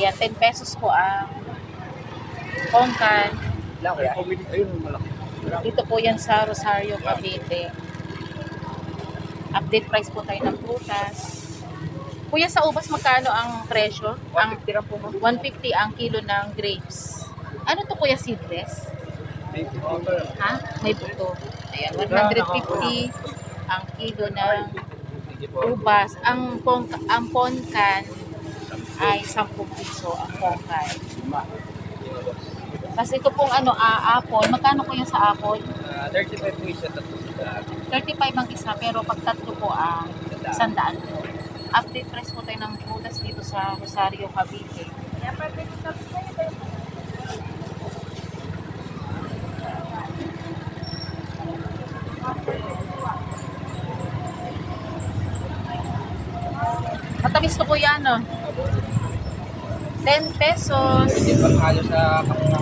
Ayan, 10 pesos po ang malaki. Dito po yan sa Rosario, Cavite. Update price po tayo ng prutas. Kuya, sa ubas magkano ang presyo? Ang 150 lang po ma'am. 150 ang kilo ng grapes. Ano to kuya seedless? Ha? May buto. Ayan, 150 ang kilo ng ubas. Ang pong ang ponkan ay 10 piso ang ponkan. Tapos ito pong ano, ah, apple. Magkano po yung sa apple? Ah, 35 po isa tatlo sa 35 ang isa, pero pag tatlo po ang sandaan po. Update price po tayo ng prutas dito sa Rosario, Cavite. Matamis to po yan, no? 10 pesos. Hindi pa halo sa kamuha